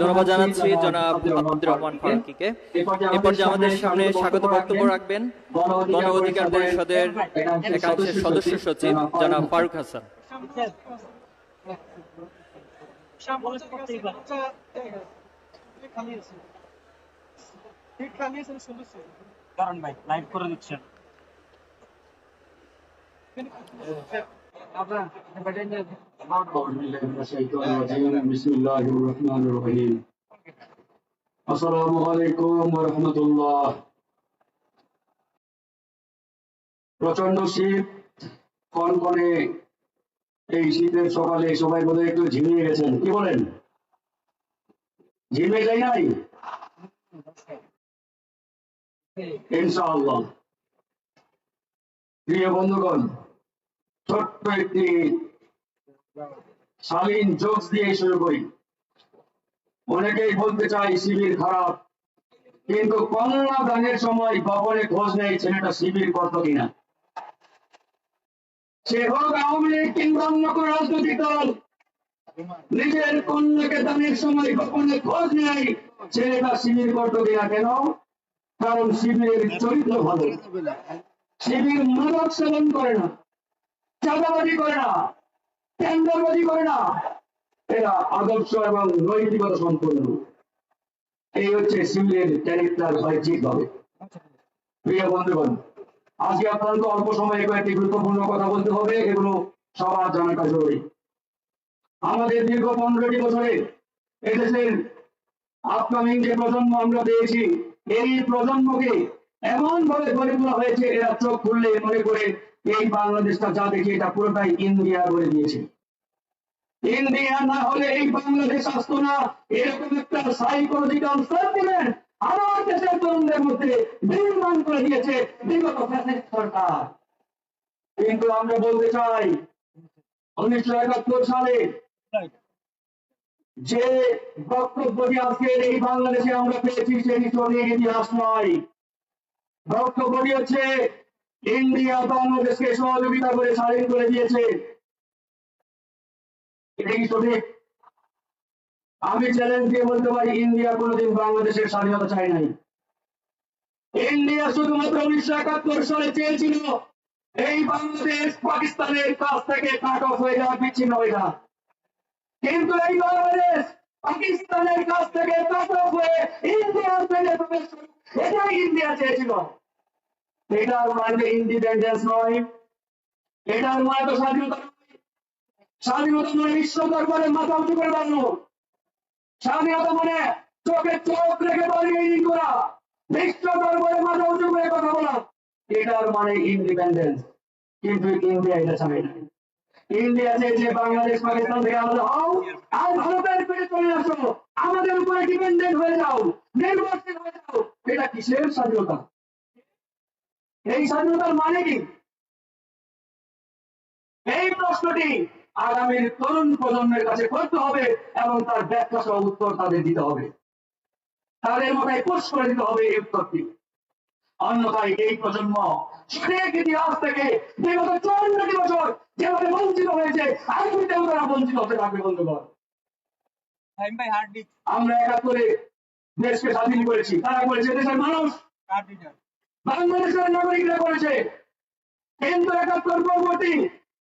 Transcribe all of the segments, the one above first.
ধন্যবাদ জানাচ্ছি জনাব আব্দুর রহমান ফারুকিকে। এ পর্যায়ে আমাদের সামনে স্বাগত বক্তব্য রাখবেন গণ অধিকার পরিষদের একাংশের সদস্য সচিব জনাব ফারুক হাসান। কারণ ভাই লাইভ করে দিচ্ছেন أعوذ بالله من الشيطان الرجيم بسم الله الرحمن الرحيم السلام عليكم ورحمة الله প্রচন্ড শীত কনকনে এই শীতের সকালে সবাই বোধহয় একটু ঝিমিয়ে গেছেন কি বলেন ঝিমিয়ে যাই নাই ইনশাআল্লাহ প্রিয় বন্ধুগণ ছোট্ট একটি শালীন জোকস দিয়ে শুরু করি। অনেকেই বলতে চাই শিবির খারাপ। কিন্তু কন্যা দানের সময় গোপনে খোঁজ নেই ছেলেটা শিবির করতো কিনা। সে হোক আওয়ামী লীগ কিংবা অন্য কোন রাজনৈতিক দল, নিজের কন্যাকে দানের সময় গোপনে খোঁজ নেই ছেলেটা শিবির করতো কিনা কেন? কারণ শিবিরের চরিত্র ভালো। শিবির মাদক সেবন করে না, চাঁদাবাজি করে না। টেন্ডারবাজি করে না। এরা আদর্শ এবং নৈতিকতা সম্পন্ন। এই হচ্ছে শিবিরের ক্যারেক্টার হয় ঠিকভাবে প্রিয় বন্ধুগণ, আজকে আপনাদের অল্প সময়ে কয়েকটি গুরুত্বপূর্ণ কথা বলতে হবে, এগুলো সবার জানাটা জরুরি আমাদের দীর্ঘ পনেরোটি বছরে এদেশের আপকামিং যে প্রজন্ম আমরা পেয়েছি, এই প্রজন্মকে এমন ভাবে গড়ে তোলা হয়েছে, এরা চোখ খুললে মনে করে এই বাংলাদেশটা যা দেখি, এটা পুরোটাই ইন্ডিয়া গড়ে দিয়েছে। ইন্ডিয়া না হলে এই বাংলাদেশ আসতো না। এরকম একটা সাইকোলজিক্যাল সেন্টিমেন্ট আমার দেশের তরুণদের মধ্যে নির্মাণ করে দিয়েছে বিগত সরকার। কিন্তু আমরা বলতে চাই, উনিশশো একাত্তর সালে যে বক্তব্যটি আজকে এই বাংলাদেশে আমরা পেয়েছি সেটি সঠিক ইতিহাস নয়। বক্তব্যটি হচ্ছে ইন্ডিয়া বাংলাদেশকে সহযোগিতা করে স্বাধীন করে দিয়েছে। আমি চ্যালেঞ্জ দিয়ে বলতে পারি, ইন্ডিয়া কোনোদিন বাংলাদেশের স্বাধীনতা চায় নাই। ইন্ডিয়া শুধুমাত্র উনিশশো একাত্তর সালে চেয়েছিল, এই বাংলাদেশ পাকিস্তানের কাছ থেকে কাট অফ হয়ে যাওয়া বিচ্ছিন্ন হয়ে যাওয়া কিন্তু এই বাংলাদেশ পাকিস্তানের কাছ থেকে কাট অফ হয়ে করুক। এটাই ইন্ডিয়া চেয়েছিল। এটার মানে ইন্ডিপেন্ডেন্স নয়। এটার মানে স্বাধীনতা। স্বাধীনতা মাথা উঁচু করে স্বাধীনতা মানে চোখে চোখ রেখে করা। মাথা মানে ইন্ডিপেন্ডেন্স এটা চেয়েছে বাংলাদেশ আমাদের উপরে ডিপেন্ডেন্ট হয়ে যাও, নির্ভরশীল হয়ে যাও। এটা কিসের স্বাধীনতা? এই স্বাধীনতার মানে কি? এই প্রশ্নটি আগামীর তরুণ প্রজন্মের কাছে করতে হবে এবং তার ব্যাখ্যা সহ উত্তর তাদের দিতে হবে। তাদের মাথায় পোষ করে দিতে হবে এই উত্তরটি। অন্যথায় এই প্রজন্ম সঠিক ইতিহাস থেকে বিগত চুয়ান্নটি বছর যেভাবে বঞ্চিত হয়েছে আগামীতেও তারা বঞ্চিত হতে থাকবে বন্ধুগণ। আমরা একাত্তরে দেশকে স্বাধীন করেছি। তারা করেছে? দেশের মানুষ। বাংলাদেশের নাগরিকরা করেছে কিন্তু একাত্তর পরবর্তী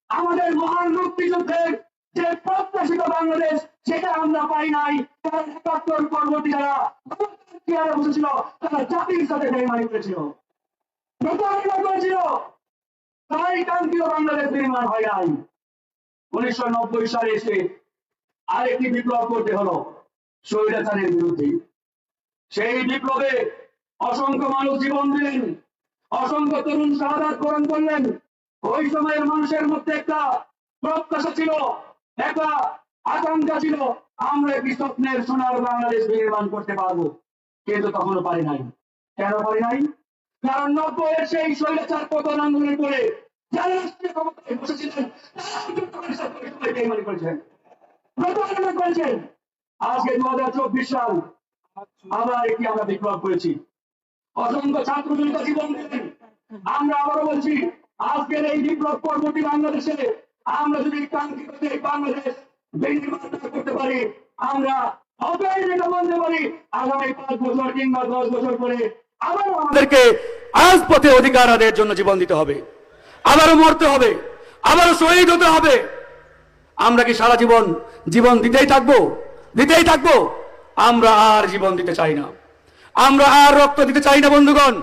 আমাদের মহান মুক্তিযুদ্ধের যে প্রত্যাশিত বাংলাদেশ, সেটা আমরা পাই নাই। একাত্তর পরবর্তী যারা বসেছিল, তারা জাতির সাথে করেছিল। করেছিল। তাই কাঙ্ক্ষিত বাংলাদেশ নির্মাণ হয় নাই। উনিশশো নব্বই সালে এসে আরেকটি বিপ্লব করতে হলো, স্বৈরাচারের বিরুদ্ধে। সেই বিপ্লবে অসংখ্য মানুষ জীবন দিলেন। অসংখ্য তরুণ শাহাদাত বরণ করলেন। ওই সময়ের মানুষের মধ্যে একটা প্রত্যাশা ছিল, একটা আকাঙ্ক্ষা ছিল, আমরা একটি স্বপ্নের সোনার বাংলাদেশ নির্মাণ করতে পারব। কিন্তু তখনও পারি নাই। কেন পারি নাই? কারণ নব্বইয়ের সেই স্বৈরাচার পতন আন্দোলন করে যারা রাষ্ট্রীয় ক্ষমতায় বসেছিলেন, তারা বিদ্রোহের সাথে সবাই বেইমানি করেছেন। প্রতারণা করেছেন। আজকে দু হাজার চব্বিশ সাল আবার একটি আমরা বিপ্লব করেছি। অসংখ্য ছাত্র জীবন দিলেন আমরা আবারও বলছি, আজকের এই বিপ্লব পরবর্তী বাংলাদেশে আমরা যদি কাঙ্ক্ষিত বাংলাদেশ করতে পারি, আমরা আমাদেরকে পথে অধিকার জন্য জীবন দিতে হবে। আবারও মরতে হবে, আবারও শহীদ হতে হবে। আমরা কি সারা জীবন জীবন দিতেই থাকব? দিতেই থাকব? আমরা আর জীবন দিতে চাই না। আমরা আর রক্ত দিতে চাই না, বন্ধুগণ।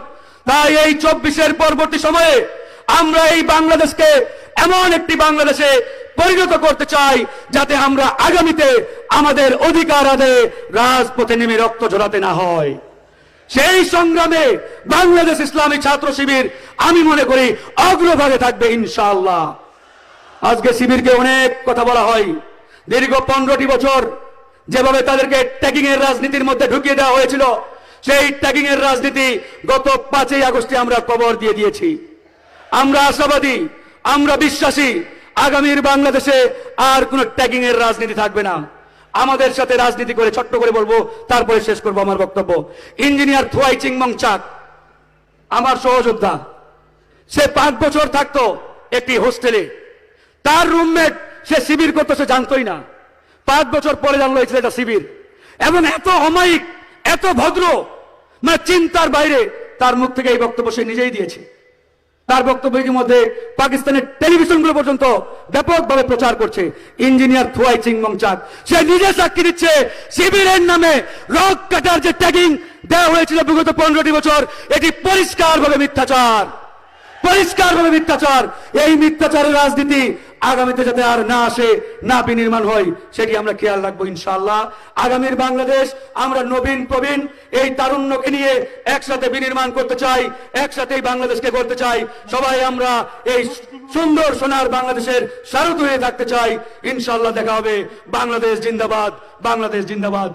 তাই এই চব্বিশের পরবর্তী সময়ে আমরা এই বাংলাদেশকে এমন একটি বাংলাদেশে পরিণত করতে চাই, যাতে আমরা আগামীতে আমাদের অধিকার আদায়ে রাজপথে নেমে রক্ত ঝরাতে না হয়। সেই সংগ্রামে বাংলাদেশ ইসলামী ছাত্র শিবির, আমি মনে করি, অগ্রভাগে থাকবে, ইনশাআল্লাহ। আজকে শিবিরকে অনেক কথা বলা হয়। দীর্ঘ পনেরোটি বছর যেভাবে তাদেরকে ট্যাগিং এর রাজনীতির মধ্যে ঢুকিয়ে দেওয়া হয়েছিল সেই ট্যাগিং এর রাজনীতি গত পাঁচই আগস্টে আমরা কবর দিয়ে দিয়েছি। আমরা আশাবাদী, আমরা বিশ্বাসী, আগামীর বাংলাদেশে আর কোন ট্যাগিং এর রাজনীতি থাকবে না। আমাদের সাথে রাজনীতি করে ছোট্ট করে বলব, তারপরে শেষ করব আমার বক্তব্য। ইঞ্জিনিয়ার থুয়াই চিংমং চাক, আমার সহযোদ্ধা, সে পাঁচ বছর থাকতো একটি হোস্টেলে। তার রুমমেট সে শিবির করতো, সে জানতোই না। পাঁচ বছর পরে জানলো এই ছেলেটা শিবির। এবং এত অমায়িক এত ভদ্র মানে চিন্তার বাইরে তার মুখ থেকে এই বক্তব্য সে নিজেই দিয়েছে। তার বক্তব্য ইতিমধ্যে পাকিস্তানের টেলিভিশনগুলো পর্যন্ত ব্যাপকভাবে প্রচার করছে। ইঞ্জিনিয়ার থুয়াই চিংমং চাক সে নিজে সাক্ষী দিচ্ছে শিবিরের নামে রক কাটার যে ট্যাগিং দেওয়া হয়েছিল বিগত পনেরোটি বছর, এটি পরিষ্কারভাবে মিথ্যাচার। পরিষ্কারভাবে মিথ্যাচার। এই মিথ্যাচারের রাজনীতি আগামীতে যাতে আর না আসে, না বিনির্মাণ হয়, সেটি আমরা খেয়াল রাখব ইনশাল্লাহ আগামীর বাংলাদেশ, আমরা নবীন, প্রবীণ, এই তারুণ্যকে নিয়ে একসাথে বিনির্মাণ করতে চাই একসাথে বাংলাদেশকে করতে চাই। সবাই আমরা এই সুন্দর সোনার বাংলাদেশের সারথ হয়ে থাকতে চাই। ইনশাল্লাহ দেখা হবে। বাংলাদেশ জিন্দাবাদ বাংলাদেশ জিন্দাবাদ।